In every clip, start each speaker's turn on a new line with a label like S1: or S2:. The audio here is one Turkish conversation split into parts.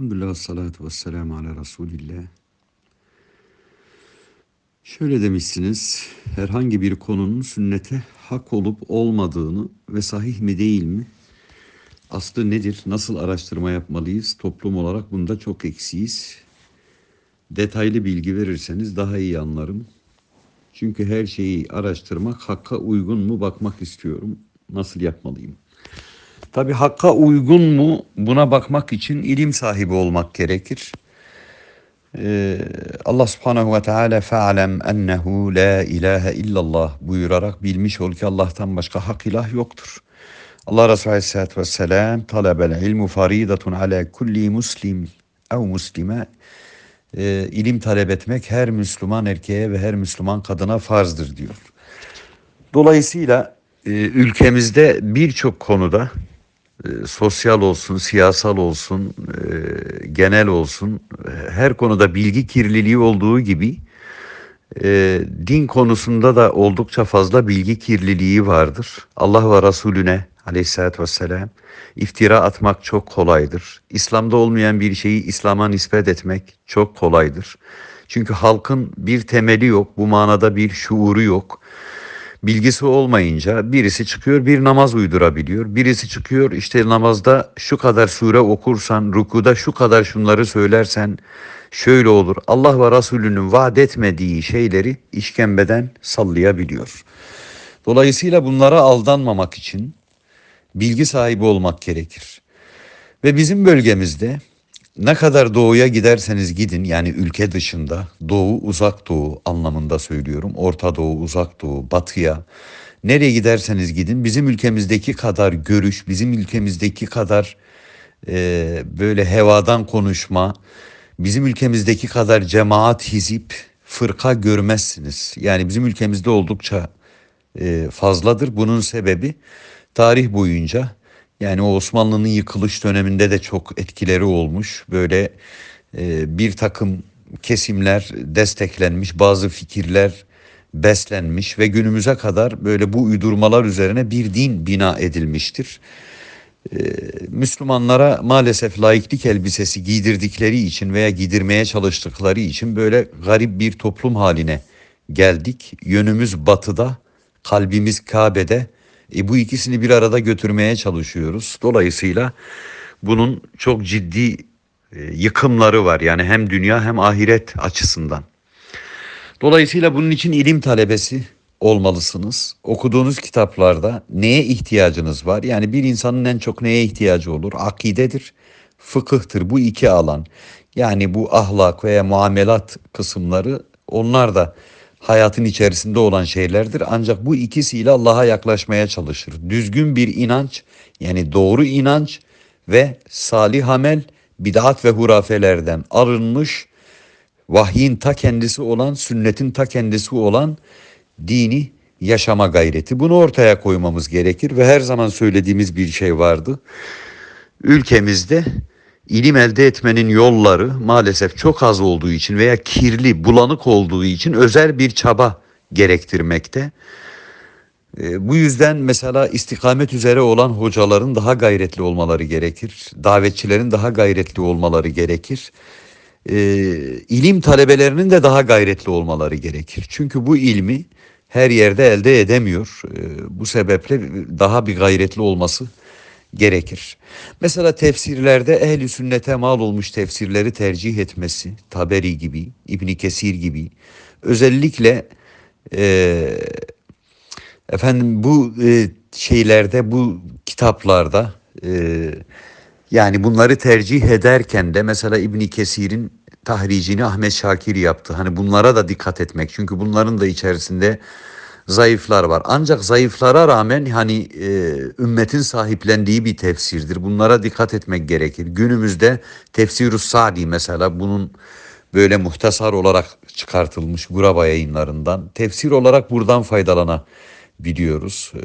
S1: Elhamdülillah salatu ve selamu ala Resulillah. Şöyle demişsiniz, herhangi bir konunun sünnete hak olup olmadığını ve sahih mi değil mi, aslı nedir, nasıl araştırma yapmalıyız, toplum olarak bunda çok eksiyiz. Detaylı bilgi verirseniz daha iyi anlarım. Çünkü her şeyi araştırmak, hakka uygun mu bakmak istiyorum. Nasıl yapmalıyım? Tabi hakka uygun mu buna bakmak için ilim sahibi olmak gerekir. Ee, Allah subhanehu ve teala fe'alem ennehu la ilahe illallah buyurarak bilmiş ol ki Allah'tan başka hak ilah yoktur. Allah Resulü aleyhissalatü vesselam talebel ilmu faridatun ala kulli muslim ev muslime e, ilim talep etmek her Müslüman erkeğe ve her Müslüman kadına farzdır diyor. Dolayısıyla e, ülkemizde birçok konuda e, sosyal olsun, siyasal olsun, e, genel olsun her konuda bilgi kirliliği olduğu gibi e, din konusunda da oldukça fazla bilgi kirliliği vardır. Allah ve Resulüne aleyhissalatü vesselam iftira atmak çok kolaydır. İslam'da olmayan bir şeyi İslam'a nispet etmek çok kolaydır. Çünkü halkın bir temeli yok, bu manada bir şuuru yok bilgisi olmayınca birisi çıkıyor bir namaz uydurabiliyor. Birisi çıkıyor işte namazda şu kadar sure okursan, rukuda şu kadar şunları söylersen şöyle olur. Allah ve Resulünün vaat etmediği şeyleri işkembeden sallayabiliyor. Dolayısıyla bunlara aldanmamak için bilgi sahibi olmak gerekir. Ve bizim bölgemizde ne kadar doğuya giderseniz gidin yani ülke dışında doğu uzak doğu anlamında söylüyorum. Orta doğu uzak doğu batıya nereye giderseniz gidin bizim ülkemizdeki kadar görüş bizim ülkemizdeki kadar e, böyle hevadan konuşma bizim ülkemizdeki kadar cemaat hizip fırka görmezsiniz. Yani bizim ülkemizde oldukça e, fazladır. Bunun sebebi tarih boyunca yani o Osmanlı'nın yıkılış döneminde de çok etkileri olmuş. Böyle e, bir takım kesimler desteklenmiş, bazı fikirler beslenmiş ve günümüze kadar böyle bu uydurmalar üzerine bir din bina edilmiştir. Ee, Müslümanlara maalesef laiklik elbisesi giydirdikleri için veya giydirmeye çalıştıkları için böyle garip bir toplum haline geldik. Yönümüz batıda, kalbimiz Kabe'de. E, bu ikisini bir arada götürmeye çalışıyoruz. Dolayısıyla bunun çok ciddi e, yıkımları var. Yani hem dünya hem ahiret açısından. Dolayısıyla bunun için ilim talebesi olmalısınız. Okuduğunuz kitaplarda neye ihtiyacınız var? Yani bir insanın en çok neye ihtiyacı olur? Akidedir, fıkıhtır. Bu iki alan. Yani bu ahlak veya muamelat kısımları onlar da hayatın içerisinde olan şeylerdir. Ancak bu ikisiyle Allah'a yaklaşmaya çalışır. Düzgün bir inanç yani doğru inanç ve salih amel bid'at ve hurafelerden arınmış vahyin ta kendisi olan, sünnetin ta kendisi olan dini yaşama gayreti. Bunu ortaya koymamız gerekir ve her zaman söylediğimiz bir şey vardı. Ülkemizde ilim elde etmenin yolları maalesef çok az olduğu için veya kirli, bulanık olduğu için özel bir çaba gerektirmekte. E, bu yüzden mesela istikamet üzere olan hocaların daha gayretli olmaları gerekir. Davetçilerin daha gayretli olmaları gerekir. E, ilim talebelerinin de daha gayretli olmaları gerekir. Çünkü bu ilmi her yerde elde edemiyor. E, bu sebeple daha bir gayretli olması gerekir. Mesela tefsirlerde ehli sünnete mal olmuş tefsirleri tercih etmesi, Taberi gibi, İbni Kesir gibi, özellikle e, efendim bu e, şeylerde, bu kitaplarda e, yani bunları tercih ederken de mesela İbni Kesir'in tahricini Ahmet Şakir yaptı. Hani bunlara da dikkat etmek. Çünkü bunların da içerisinde zayıflar var. Ancak zayıflara rağmen hani e, ümmetin sahiplendiği bir tefsirdir. Bunlara dikkat etmek gerekir. Günümüzde Tefsirus Sadi mesela bunun böyle muhtasar olarak çıkartılmış Guraba yayınlarından. Tefsir olarak buradan faydalanabiliyoruz. Ee,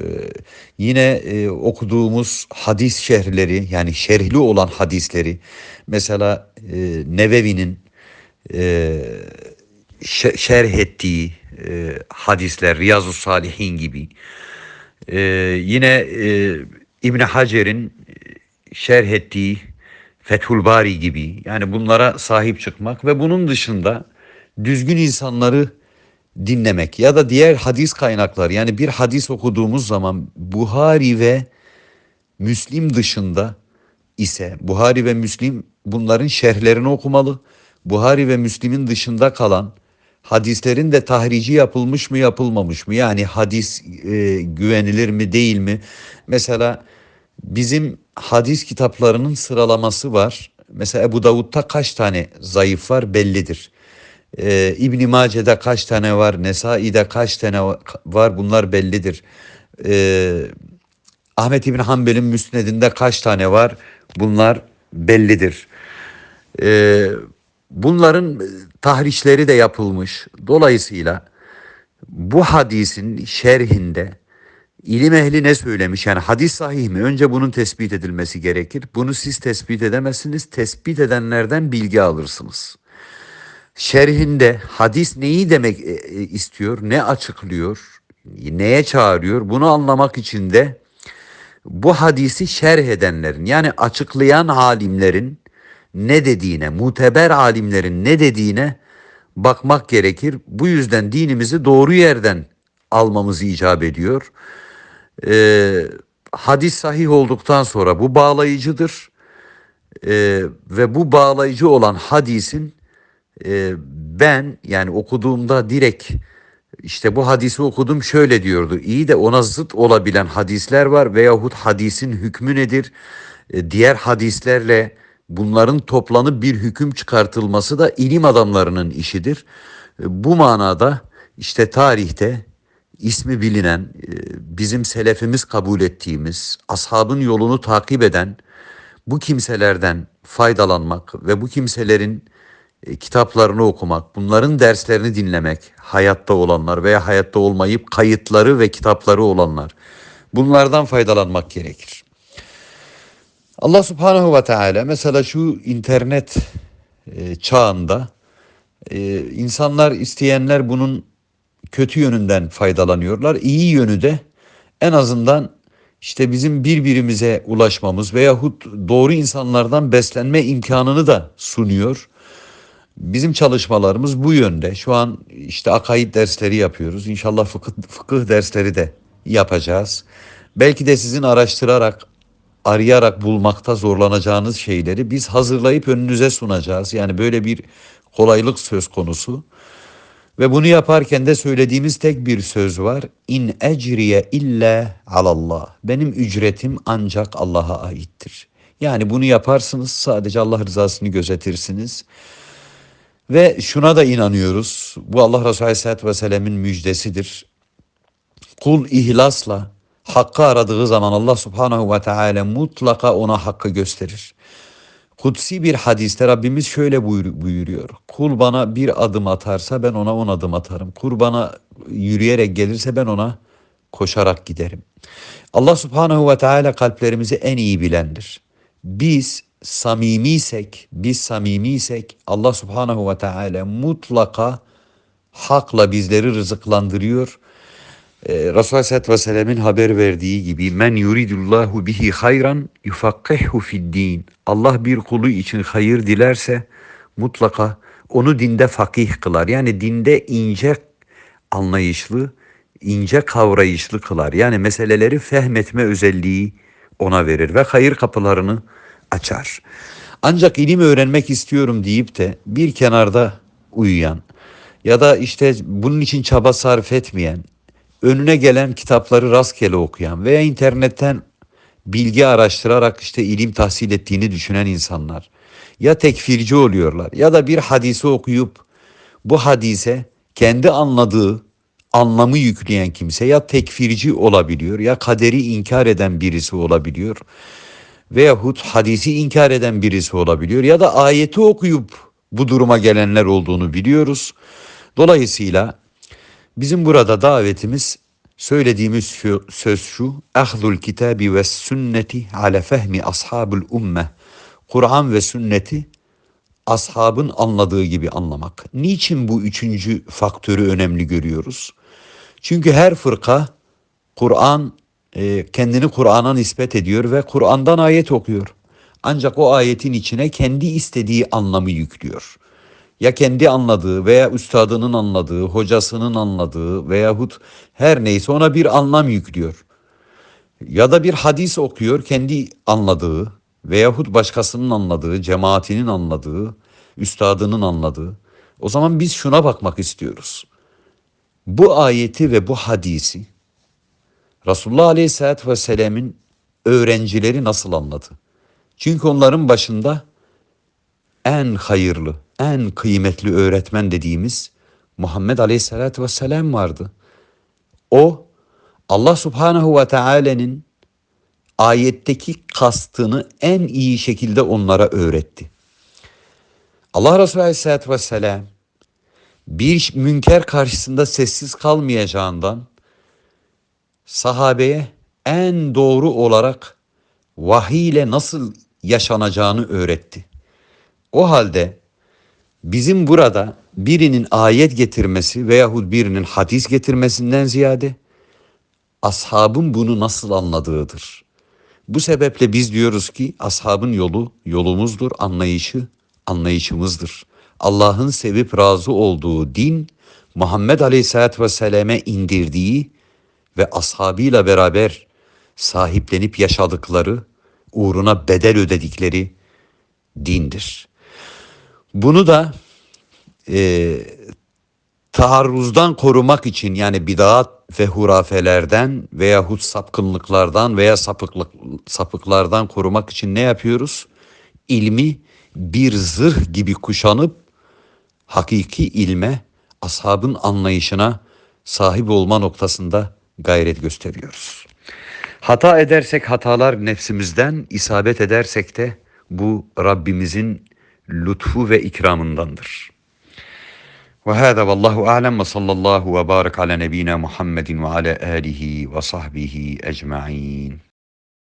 S1: yine e, okuduğumuz hadis şerhleri yani şerhli olan hadisleri mesela e, Nevevi'nin e, şerh ettiği e, hadisler, Riyazu Salihin gibi. E, yine e, İbn Hacer'in şerh ettiği Fethul Bari gibi yani bunlara sahip çıkmak ve bunun dışında düzgün insanları dinlemek ya da diğer hadis kaynakları yani bir hadis okuduğumuz zaman Buhari ve Müslim dışında ise Buhari ve Müslim bunların şerhlerini okumalı. Buhari ve Müslim'in dışında kalan hadislerin de tahrici yapılmış mı yapılmamış mı? Yani hadis e, güvenilir mi değil mi? Mesela bizim hadis kitaplarının sıralaması var. Mesela Ebu Davud'da kaç tane zayıf var bellidir. Ee, İbn Mace'de kaç tane var, Nesai'de kaç tane var bunlar bellidir. Ee, Ahmet İbn Hanbel'in müsnedinde kaç tane var bunlar bellidir. Ee, bunların tahrişleri de yapılmış. Dolayısıyla bu hadisin şerhinde ilim ehli ne söylemiş? Yani hadis sahih mi? Önce bunun tespit edilmesi gerekir. Bunu siz tespit edemezsiniz. Tespit edenlerden bilgi alırsınız. Şerhinde hadis neyi demek e, e, istiyor? Ne açıklıyor? Neye çağırıyor? Bunu anlamak için de bu hadisi şerh edenlerin yani açıklayan alimlerin ne dediğine, muteber alimlerin ne dediğine bakmak gerekir. Bu yüzden dinimizi doğru yerden almamız icap ediyor. Ee, hadis sahih olduktan sonra bu bağlayıcıdır. Ee, ve bu bağlayıcı olan hadisin e, ben yani okuduğumda direkt işte bu hadisi okudum şöyle diyordu. İyi de ona zıt olabilen hadisler var veyahut hadisin hükmü nedir? E, diğer hadislerle bunların toplanıp bir hüküm çıkartılması da ilim adamlarının işidir. E, bu manada işte tarihte ismi bilinen, e, bizim selefimiz kabul ettiğimiz, ashabın yolunu takip eden bu kimselerden faydalanmak ve bu kimselerin e, kitaplarını okumak, bunların derslerini dinlemek, hayatta olanlar veya hayatta olmayıp kayıtları ve kitapları olanlar. Bunlardan faydalanmak gerekir. Allah Subhanahu ve Teala mesela şu internet e, çağında e, insanlar isteyenler bunun kötü yönünden faydalanıyorlar. İyi yönü de en azından işte bizim birbirimize ulaşmamız veyahut doğru insanlardan beslenme imkanını da sunuyor. Bizim çalışmalarımız bu yönde. Şu an işte akaid dersleri yapıyoruz. İnşallah fıkıh, fıkıh dersleri de yapacağız. Belki de sizin araştırarak, arayarak bulmakta zorlanacağınız şeyleri biz hazırlayıp önünüze sunacağız. Yani böyle bir kolaylık söz konusu. Ve bunu yaparken de söylediğimiz tek bir söz var. İn ecriye illa alallah. Benim ücretim ancak Allah'a aittir. Yani bunu yaparsınız sadece Allah rızasını gözetirsiniz. Ve şuna da inanıyoruz. Bu Allah Resulü Aleyhisselatü Vesselam'ın müjdesidir. Kul ihlasla hakkı aradığı zaman Allah Subhanahu ve Teala mutlaka ona hakkı gösterir. Kutsi bir hadiste Rabbimiz şöyle buyuruyor. Kul bana bir adım atarsa ben ona on adım atarım. Kul bana yürüyerek gelirse ben ona koşarak giderim. Allah Subhanahu ve Teala kalplerimizi en iyi bilendir. Biz samimiysek, biz samimiysek Allah Subhanahu ve Teala mutlaka hakla bizleri rızıklandırıyor. Ee, Resulullah Aleyhisselatü Vesselam'ın haber verdiği gibi men yuridullahu bihi hayran yufakkihu fid din. Allah bir kulu için hayır dilerse mutlaka onu dinde fakih kılar. Yani dinde ince anlayışlı, ince kavrayışlı kılar. Yani meseleleri fehmetme özelliği ona verir ve hayır kapılarını açar. Ancak ilim öğrenmek istiyorum deyip de bir kenarda uyuyan ya da işte bunun için çaba sarf etmeyen, önüne gelen kitapları rastgele okuyan veya internetten bilgi araştırarak işte ilim tahsil ettiğini düşünen insanlar ya tekfirci oluyorlar ya da bir hadisi okuyup bu hadise kendi anladığı anlamı yükleyen kimse ya tekfirci olabiliyor ya kaderi inkar eden birisi olabiliyor veyahut hadisi inkar eden birisi olabiliyor ya da ayeti okuyup bu duruma gelenler olduğunu biliyoruz. Dolayısıyla bizim burada davetimiz söylediğimiz söz şu. Ahlul kitabi ve sünneti ala fehmi ashabul umme. Kur'an ve sünneti ashabın anladığı gibi anlamak. Niçin bu üçüncü faktörü önemli görüyoruz? Çünkü her fırka Kur'an e, kendini Kur'an'a nispet ediyor ve Kur'an'dan ayet okuyor. Ancak o ayetin içine kendi istediği anlamı yüklüyor. Ya kendi anladığı veya üstadının anladığı, hocasının anladığı veyahut her neyse ona bir anlam yüklüyor. Ya da bir hadis okuyor kendi anladığı veyahut başkasının anladığı, cemaatinin anladığı, üstadının anladığı. O zaman biz şuna bakmak istiyoruz. Bu ayeti ve bu hadisi Resulullah Aleyhisselatü Vesselam'ın öğrencileri nasıl anladı? Çünkü onların başında en hayırlı, en kıymetli öğretmen dediğimiz Muhammed Aleyhisselatü Vesselam vardı. O Allah Subhanahu ve Teala'nın ayetteki kastını en iyi şekilde onlara öğretti. Allah Resulü Aleyhisselatü Vesselam bir münker karşısında sessiz kalmayacağından sahabeye en doğru olarak vahiy ile nasıl yaşanacağını öğretti. O halde bizim burada birinin ayet getirmesi veyahut birinin hadis getirmesinden ziyade ashabın bunu nasıl anladığıdır. Bu sebeple biz diyoruz ki ashabın yolu yolumuzdur, anlayışı anlayışımızdır. Allah'ın sevip razı olduğu din Muhammed Aleyhisselatü Vesselam'e indirdiği ve ashabıyla beraber sahiplenip yaşadıkları, uğruna bedel ödedikleri dindir. Bunu da e, taarruzdan korumak için yani bidat ve hurafelerden veyahut sapkınlıklardan veya sapıklık, sapıklardan korumak için ne yapıyoruz? İlmi bir zırh gibi kuşanıp hakiki ilme, ashabın anlayışına sahip olma noktasında gayret gösteriyoruz. Hata edersek hatalar nefsimizden, isabet edersek de bu Rabbimizin lütfu ve ikramındandır. Ve hâzâ vallahu a'lem ve sallallahu ve barik ala nebina Muhammedin ve ala alihi ve sahbihi ecma'in.